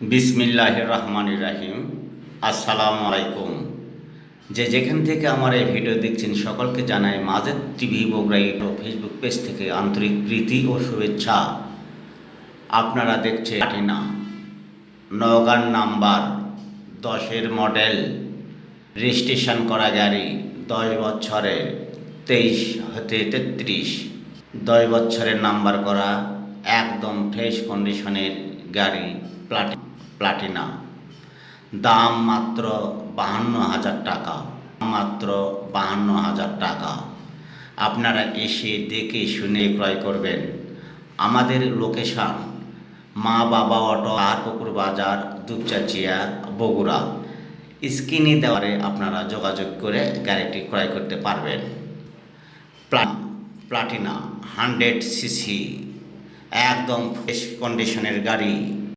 বিসমিল্লাহ রহমান রাহিম আসসালামু আলাইকুম যে যেখান থেকে আমার এই ভিডিও দেখছেন, সকলকে জানাই Majed TV Bogura YouTube Facebook page থেকে আন্তরিক প্রীতি ও শুভেচ্ছা। আপনারা দেখছেন প্লাটিনা নগান নাম্বার দশের মডেল। রেজিস্ট্রেশন করা গাড়ি দশ বছরের তেইশ হতে তেত্রিশ। দশ বছরের নাম্বার করা, একদম ফ্রেশ কন্ডিশনের গাড়ি প্লাটি প্লাটিনা। দাম মাত্র বাহান্ন হাজার টাকা। মাত্র বাহান্ন হাজার টাকা। আপনারা এসে দেখে শুনে ক্রয় করবেন। আমাদের লোকেশন মা বাবা অটো আর পুকুর বাজার দুপচাচিয়া বগুড়া। স্ক্রিনে দেওয়ারে আপনারা যোগাযোগ করে গাড়িটি ক্রয় করতে পারবেন। প্লা- প্লাটিনা, হান্ড্রেড সিসি। একদম ফ্রেশ কন্ডিশনের গাড়ি।